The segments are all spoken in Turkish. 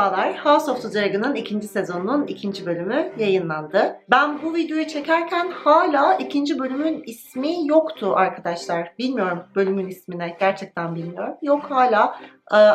Merhabalar, House of the Dragon'ın ikinci sezonunun ikinci bölümü yayınlandı. Ben bu videoyu çekerken hala ikinci bölümün ismi yoktu arkadaşlar. Bilmiyorum bölümün ismini, gerçekten bilmiyorum. Yok hala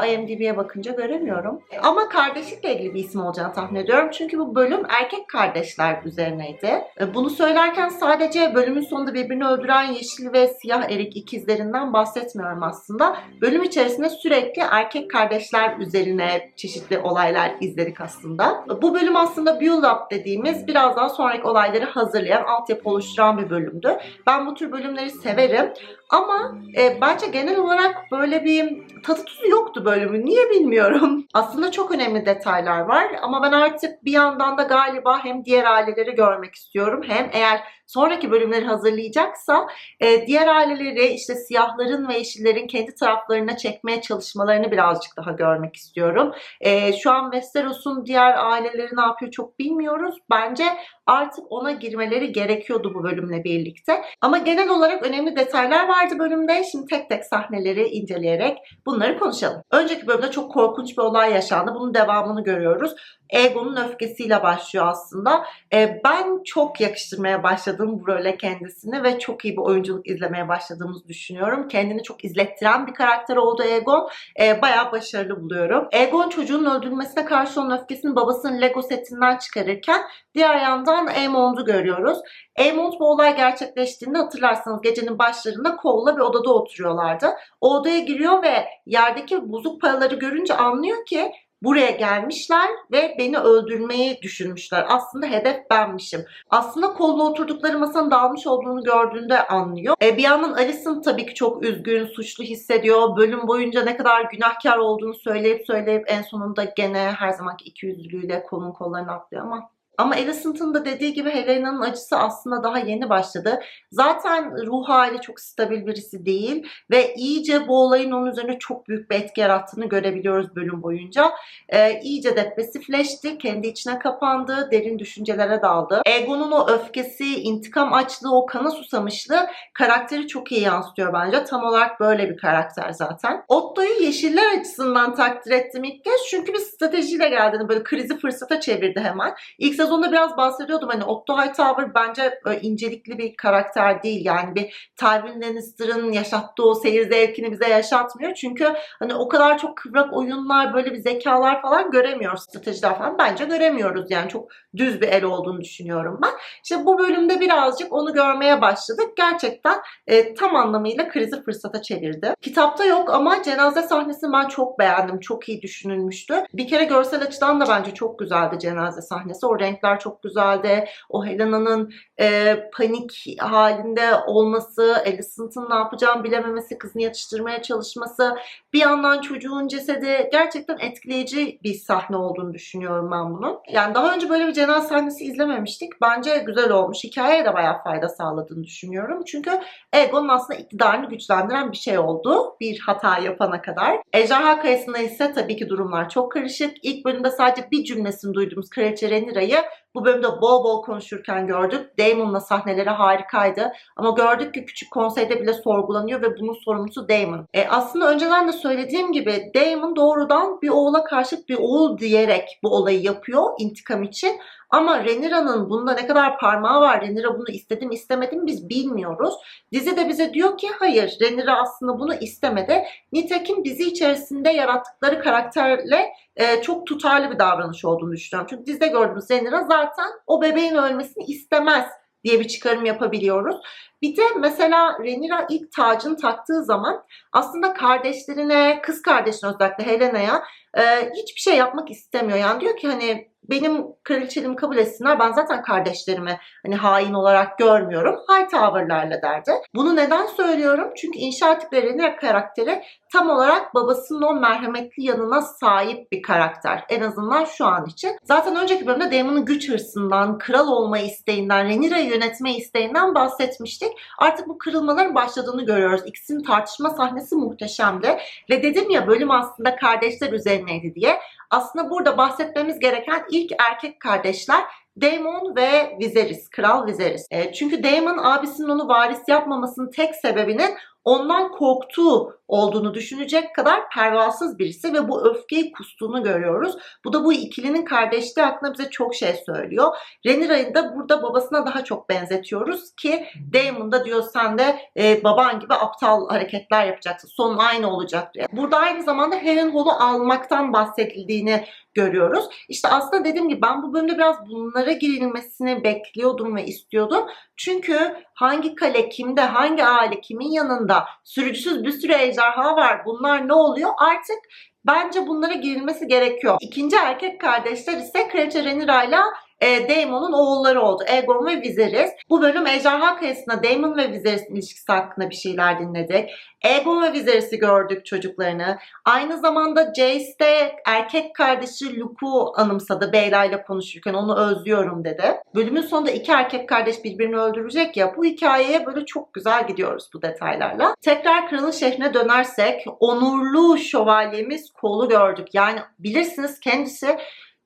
IMDb'ye bakınca göremiyorum. Ama kardeşlikle ilgili bir isim olacağını tahmin ediyorum. Çünkü bu bölüm erkek kardeşler üzerineydi. E, Bunu söylerken sadece bölümün sonunda birbirini öldüren yeşil ve siyah erik ikizlerinden bahsetmiyorum aslında. Bölüm içerisinde sürekli erkek kardeşler üzerine çeşitli olaylar izledik aslında. Bu bölüm aslında build up dediğimiz biraz daha sonraki olayları hazırlayan, altyapı oluşturan bir bölümdü. Ben bu tür bölümleri severim. Ama e, bence genel olarak böyle bir tadı tuzu yoktu bölümün. Niye bilmiyorum. Aslında çok önemli detaylar var ama ben artık bir yandan da galiba hem diğer aileleri görmek istiyorum hem eğer sonraki bölümleri hazırlayacaksa e, diğer aileleri işte siyahların ve yeşillerin kendi taraflarına çekmeye çalışmalarını birazcık daha görmek istiyorum. E, şu an Westeros'un diğer aileleri ne yapıyor çok bilmiyoruz. Bence artık ona girmeleri gerekiyordu bu bölümle birlikte. Ama genel olarak önemli detaylar vardı bölümde. Şimdi tek tek sahneleri inceleyerek bunları konuşalım. Önceki bölümde çok korkunç bir olay yaşandı. Bunun devamını görüyoruz. Egon'un öfkesiyle başlıyor aslında. Ee, ben çok yakıştırmaya başladım bu role kendisini ve çok iyi bir oyunculuk izlemeye başladığımızı düşünüyorum. Kendini çok izlettiren bir karakter oldu Egon. Ee, bayağı başarılı buluyorum. Egon çocuğun öldürülmesine karşı onun öfkesini babasının Lego setinden çıkarırken diğer yandan Aemond'u görüyoruz. Aemond bu olay gerçekleştiğinde hatırlarsanız gecenin başlarında Cole'la bir odada oturuyorlardı. O odaya giriyor ve yerdeki bozuk paraları görünce anlıyor ki buraya gelmişler ve beni öldürmeyi düşünmüşler. Aslında hedef benmişim. Aslında kolla oturdukları masanın dağılmış olduğunu gördüğünde anlıyor. E, bir yandan Alison tabii ki çok üzgün, suçlu hissediyor. Bölüm boyunca ne kadar günahkar olduğunu söyleyip söyleyip en sonunda gene her zamanki ikiyüzlülüğüyle kolun kollarına atlıyor ama ama Alicent'ın da dediği gibi Helena'nın acısı aslında daha yeni başladı. Zaten ruh hali çok stabil birisi değil ve iyice bu olayın onun üzerine çok büyük bir etki yarattığını görebiliyoruz bölüm boyunca. Ee, iyice depresifleşti, kendi içine kapandı, derin düşüncelere daldı. Egon'un o öfkesi, intikam açlığı, o kana susamışlığı karakteri çok iyi yansıtıyor bence. Tam olarak böyle bir karakter zaten. Otto'yu yeşiller açısından takdir ettim ilk kez çünkü bir stratejiyle geldiğini böyle krizi fırsata çevirdi hemen. İlk sezonda biraz bahsediyordum hani Otto Hightower bence böyle incelikli bir karakter değil. Yani bir Tywin Lannister'ın yaşattığı o seyir zevkini bize yaşatmıyor. Çünkü hani o kadar çok kıvrak oyunlar, böyle bir zekalar falan göremiyoruz. Stratejiler falan bence göremiyoruz. Yani çok düz bir el olduğunu düşünüyorum ben. İşte bu bölümde birazcık onu görmeye başladık. Gerçekten e, tam anlamıyla krizi fırsata çevirdi. Kitapta yok ama cenaze sahnesini ben çok beğendim. Çok iyi düşünülmüştü. Bir kere görsel açıdan da bence çok güzeldi cenaze sahnesi. O renkler çok güzeldi. O Helena'nın e, panik halinde olması, Alicent'ın ne yapacağını bilememesi, kızını yatıştırmaya çalışması, bir yandan çocuğun cesedi gerçekten etkileyici bir sahne olduğunu düşünüyorum ben bunun. Yani daha önce böyle bir cenaze sahnesi izlememiştik. Bence güzel olmuş. Hikayeye de bayağı fayda sağladığını düşünüyorum. Çünkü Egon'un aslında iktidarını güçlendiren bir şey oldu. Bir hata yapana kadar. Ejderha Kayası'nda ise tabii ki durumlar çok karışık. İlk bölümde sadece bir cümlesini duyduğumuz Kraliçe Rhaenyra'yı like bu bölümde bol bol konuşurken gördük. Daemon'la sahneleri harikaydı. Ama gördük ki küçük konseyde bile sorgulanıyor ve bunun sorumlusu Daemon. E, aslında önceden de söylediğim gibi Daemon doğrudan bir oğula karşıt bir oğul diyerek bu olayı yapıyor intikam için. Ama Rhaenyra'nın bunda ne kadar parmağı var, Rhaenyra bunu istedim istemedim biz bilmiyoruz. Dizi de bize diyor ki hayır Rhaenyra aslında bunu istemedi. Nitekim dizi içerisinde yarattıkları karakterle e, çok tutarlı bir davranış olduğunu düşünüyorum. Çünkü dizide gördüğümüz Rhaenyra zaten o bebeğin ölmesini istemez diye bir çıkarım yapabiliyoruz. Bir de mesela Rhaenyra ilk tacını taktığı zaman aslında kardeşlerine, kız kardeşine özellikle Helena'ya e, hiçbir şey yapmak istemiyor. Yani diyor ki hani benim kraliçeliğimi kabul etsinler. Ben zaten kardeşlerimi hani hain olarak görmüyorum. High tavırlarla derdi. Bunu neden söylüyorum? Çünkü inşa ettikleri Rhaenyra karakteri tam olarak babasının o merhametli yanına sahip bir karakter. En azından şu an için. Zaten önceki bölümde Daemon'un güç hırsından, kral olma isteğinden, Rhaenyra'yı yönetme isteğinden bahsetmiştik. Artık bu kırılmaların başladığını görüyoruz. İkisinin tartışma sahnesi muhteşemdi. Ve dedim ya bölüm aslında kardeşler üzerineydi diye. Aslında burada bahsetmemiz gereken ilk erkek kardeşler Daemon ve Viserys, Kral Viserys. E, çünkü Daemon abisinin onu varis yapmamasının tek sebebinin ondan korktuğu olduğunu düşünecek kadar pervasız birisi ve bu öfkeyi kustuğunu görüyoruz. Bu da bu ikilinin kardeşliği hakkında bize çok şey söylüyor. Renira'yı da burada babasına daha çok benzetiyoruz ki Damon da diyor sen de e, baban gibi aptal hareketler yapacaksın. Sonun aynı olacak diyor. Burada aynı zamanda Helen Hall'u almaktan bahsedildiğini görüyoruz. İşte aslında dediğim gibi ben bu bölümde biraz bunlara girilmesini bekliyordum ve istiyordum. Çünkü hangi kale kimde, hangi aile kimin yanında, sürücüsüz bir sürü ejderha var. Bunlar ne oluyor? Artık bence bunlara girilmesi gerekiyor. İkinci erkek kardeşler ise Kraliçe Rhaenyra ile e, Daemon'un oğulları oldu. Aegon ve Viserys. Bu bölüm Ejderha Kayası'nda Daemon ve Viserys'in ilişkisi hakkında bir şeyler dinledik. Aegon ve Viserys'i gördük çocuklarını. Aynı zamanda Jace de erkek kardeşi Luke'u anımsadı Beyla ile konuşurken onu özlüyorum dedi. Bölümün sonunda iki erkek kardeş birbirini öldürecek ya bu hikayeye böyle çok güzel gidiyoruz bu detaylarla. Tekrar kralın şehrine dönersek onurlu şövalyemiz kolu gördük. Yani bilirsiniz kendisi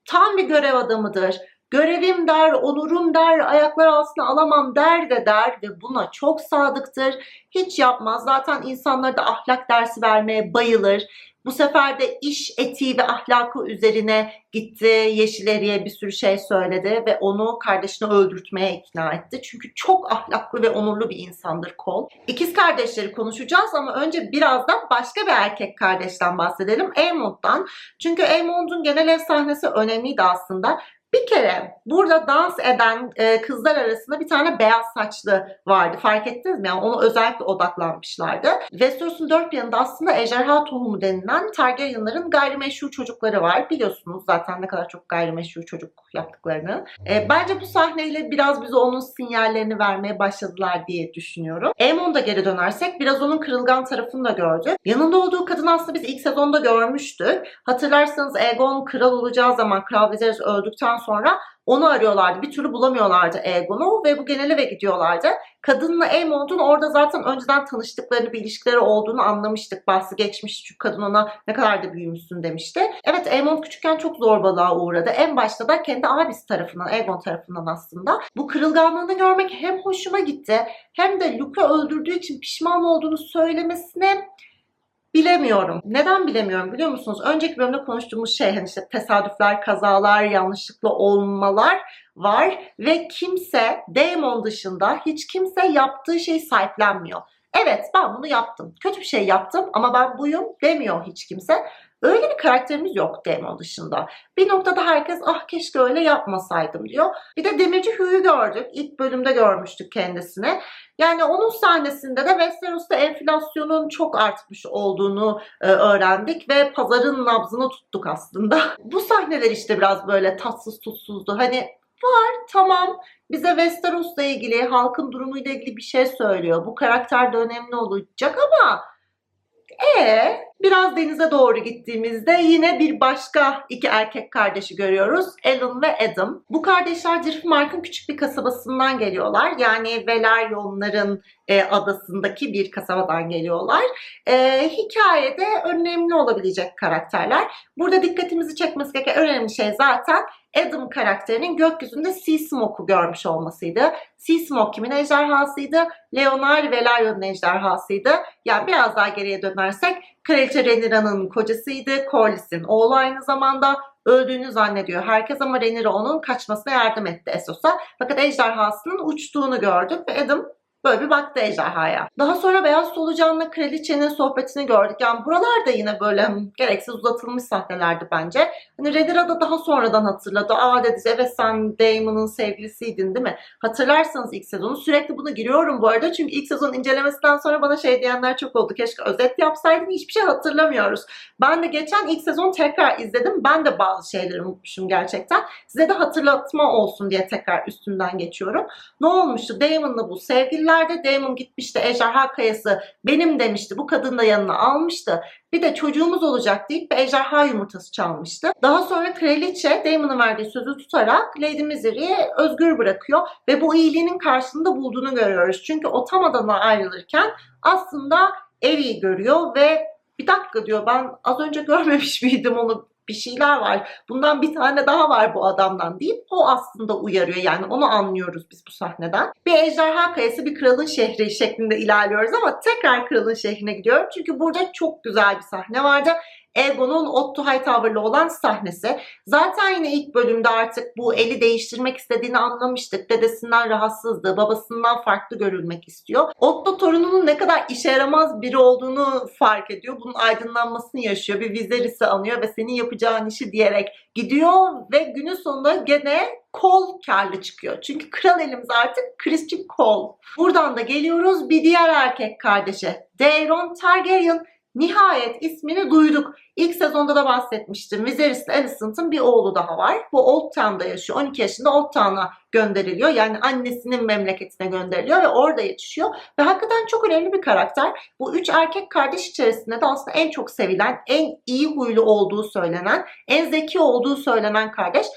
tam bir görev adamıdır Görevim der, onurum der, ayaklar altına alamam der de der ve buna çok sadıktır. Hiç yapmaz. Zaten insanlara da ahlak dersi vermeye bayılır. Bu sefer de iş etiği ve ahlakı üzerine gitti. Yeşileriye bir sürü şey söyledi ve onu kardeşini öldürtmeye ikna etti. Çünkü çok ahlaklı ve onurlu bir insandır Kol. İkiz kardeşleri konuşacağız ama önce biraz da başka bir erkek kardeşten bahsedelim. Aemond'dan. Çünkü Aemond'un genel ev sahnesi önemliydi aslında. Kere burada dans eden e, kızlar arasında bir tane beyaz saçlı vardı. Fark ettiniz mi? Yani ona özellikle odaklanmışlardı. Westeros'un dört yanında aslında ejderha tohumu denilen Targaryenların gayrimeşru çocukları var. Biliyorsunuz zaten ne kadar çok gayrimeşru çocuk yaptıklarını. E, bence bu sahneyle biraz bize onun sinyallerini vermeye başladılar diye düşünüyorum. Aemon'da geri dönersek biraz onun kırılgan tarafını da gördük. Yanında olduğu kadın aslında biz ilk sezonda görmüştük. Hatırlarsanız Aegon kral olacağı zaman Kral Viserys öldükten sonra onu arıyorlardı. Bir türlü bulamıyorlardı Aegon'u ve bu genel eve gidiyorlardı. Kadınla Aemond'un orada zaten önceden tanıştıklarını, bir ilişkileri olduğunu anlamıştık. Bahsi geçmiş çünkü kadın ona ne kadar da büyümüşsün demişti. Evet Aemond küçükken çok zorbalığa uğradı. En başta da kendi abisi tarafından, Aegon tarafından aslında. Bu kırılganlığını görmek hem hoşuma gitti hem de Luke'u öldürdüğü için pişman olduğunu söylemesine Bilemiyorum. Neden bilemiyorum biliyor musunuz? Önceki bölümde konuştuğumuz şey hani işte tesadüfler, kazalar, yanlışlıkla olmalar var ve kimse Daemon dışında hiç kimse yaptığı şeyi sahiplenmiyor. Evet ben bunu yaptım. Kötü bir şey yaptım ama ben buyum demiyor hiç kimse. Öyle bir karakterimiz yok Demon dışında. Bir noktada herkes ah keşke öyle yapmasaydım diyor. Bir de Demirci Hugh'u gördük. İlk bölümde görmüştük kendisini. Yani onun sahnesinde de Westeros'ta enflasyonun çok artmış olduğunu e, öğrendik ve pazarın nabzını tuttuk aslında. Bu sahneler işte biraz böyle tatsız tutsuzdu. Hani var tamam bize Westeros'la ilgili halkın durumuyla ilgili bir şey söylüyor. Bu karakter de önemli olacak ama e biraz denize doğru gittiğimizde yine bir başka iki erkek kardeşi görüyoruz. Alan ve Adam. Bu kardeşler Driftmark'ın küçük bir kasabasından geliyorlar. Yani Velaryonların e, adasındaki bir kasabadan geliyorlar. E, hikayede önemli olabilecek karakterler. Burada dikkatimizi çekmesi gereken önemli şey zaten Adam karakterinin gökyüzünde Sea Smoke'u görmüş olmasıydı. Sea Smoke kimin ejderhasıydı? Leonard Velaryon'un ejderhasıydı. Yani biraz daha geriye dönersek Kraliçe Rhaenyra'nın kocasıydı. Corlys'in oğlu aynı zamanda öldüğünü zannediyor herkes ama Rhaenyra onun kaçmasına yardım etti Essos'a. Fakat ejderhasının uçtuğunu gördük ve Adam Böyle bir baktı ejderhaya. Daha sonra Beyaz Solucan'la Kraliçenin sohbetini gördük. Yani buralar da yine böyle hmm, gereksiz uzatılmış sahnelerdi bence. Hani Redira da daha sonradan hatırladı. Aa dedi evet sen Damon'ın sevgilisiydin değil mi? Hatırlarsanız ilk sezonu sürekli buna giriyorum bu arada. Çünkü ilk sezon incelemesinden sonra bana şey diyenler çok oldu. Keşke özet yapsaydın hiçbir şey hatırlamıyoruz. Ben de geçen ilk sezon tekrar izledim. Ben de bazı şeyleri unutmuşum gerçekten. Size de hatırlatma olsun diye tekrar üstünden geçiyorum. Ne olmuştu? Damon'la bu sevgili dizilerde Damon gitmişti ejderha kayası benim demişti. Bu kadın da yanına almıştı. Bir de çocuğumuz olacak deyip bir ejderha yumurtası çalmıştı. Daha sonra kraliçe Damon'ın verdiği sözü tutarak Lady Misery'i özgür bırakıyor ve bu iyiliğinin karşılığında bulduğunu görüyoruz. Çünkü o tam adana ayrılırken aslında Evie'yi görüyor ve bir dakika diyor ben az önce görmemiş miydim onu bir şeyler var. Bundan bir tane daha var bu adamdan deyip o aslında uyarıyor. Yani onu anlıyoruz biz bu sahneden. Bir ejderha kayası bir kralın şehri şeklinde ilerliyoruz ama tekrar kralın şehrine gidiyorum. Çünkü burada çok güzel bir sahne vardı. Egon'un Otto Hightower'lı olan sahnesi. Zaten yine ilk bölümde artık bu eli değiştirmek istediğini anlamıştık. Dedesinden rahatsızdı, babasından farklı görülmek istiyor. Otto torununun ne kadar işe yaramaz biri olduğunu fark ediyor. Bunun aydınlanmasını yaşıyor. Bir Viserys'i anıyor ve senin yapacağın işi diyerek gidiyor ve günün sonunda gene kol karlı çıkıyor. Çünkü kral elimiz artık Christian Cole. Buradan da geliyoruz bir diğer erkek kardeşe. Daeron Targaryen Nihayet ismini duyduk. İlk sezonda da bahsetmiştim. Viserys Alicent'ın bir oğlu daha var. Bu Old Town'da yaşıyor. 12 yaşında Old Town'a gönderiliyor. Yani annesinin memleketine gönderiliyor ve orada yetişiyor. Ve hakikaten çok önemli bir karakter. Bu üç erkek kardeş içerisinde de aslında en çok sevilen, en iyi huylu olduğu söylenen, en zeki olduğu söylenen kardeş.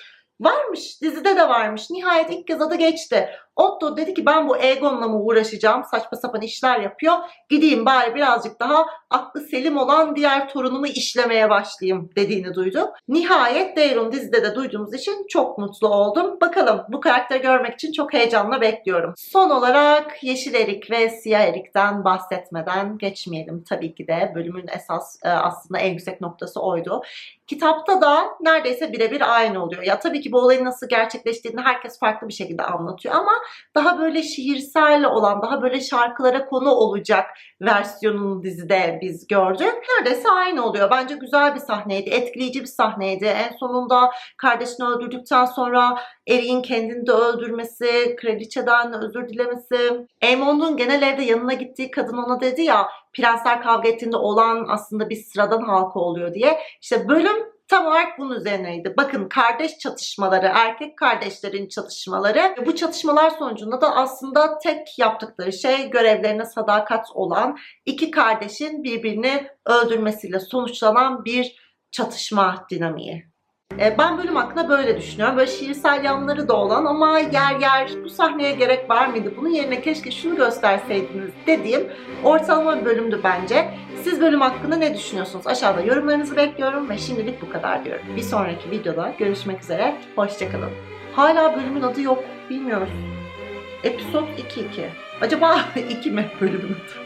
Varmış, dizide de varmış. Nihayet ilk kez adı geçti. Otto dedi ki ben bu Aegon'la mı uğraşacağım? Saçma sapan işler yapıyor. Gideyim bari birazcık daha aklı selim olan diğer torunumu işlemeye başlayayım dediğini duydum. Nihayet Daeron dizide de duyduğumuz için çok mutlu oldum. Bakalım bu karakteri görmek için çok heyecanla bekliyorum. Son olarak Yeşil Erik ve Siyah Erik'ten bahsetmeden geçmeyelim. Tabii ki de bölümün esas e, aslında en yüksek noktası oydu. Kitapta da neredeyse birebir aynı oluyor. Ya tabii ki bu olayın nasıl gerçekleştiğini herkes farklı bir şekilde anlatıyor ama daha böyle şiirsel olan, daha böyle şarkılara konu olacak versiyonunu dizide biz gördük. Neredeyse aynı oluyor. Bence güzel bir sahneydi, etkileyici bir sahneydi. En sonunda kardeşini öldürdükten sonra Erik'in kendini de öldürmesi, kraliçeden özür dilemesi. Aemond'un genel evde yanına gittiği kadın ona dedi ya prensler kavga ettiğinde olan aslında bir sıradan halka oluyor diye. İşte bölüm tam olarak bunun üzerineydi. Bakın kardeş çatışmaları, erkek kardeşlerin çatışmaları. Bu çatışmalar sonucunda da aslında tek yaptıkları şey görevlerine sadakat olan iki kardeşin birbirini öldürmesiyle sonuçlanan bir çatışma dinamiği. E, Ben bölüm hakkında böyle düşünüyorum. Böyle şiirsel yanları da olan ama yer yer bu sahneye gerek var mıydı? Bunun yerine keşke şunu gösterseydiniz dediğim ortalama bir bölümdü bence. Siz bölüm hakkında ne düşünüyorsunuz? Aşağıda yorumlarınızı bekliyorum ve şimdilik bu kadar diyorum. Bir sonraki videoda görüşmek üzere. Hoşçakalın. Hala bölümün adı yok. Bilmiyoruz. Episod 2-2. Acaba 2 mi bölümün adı?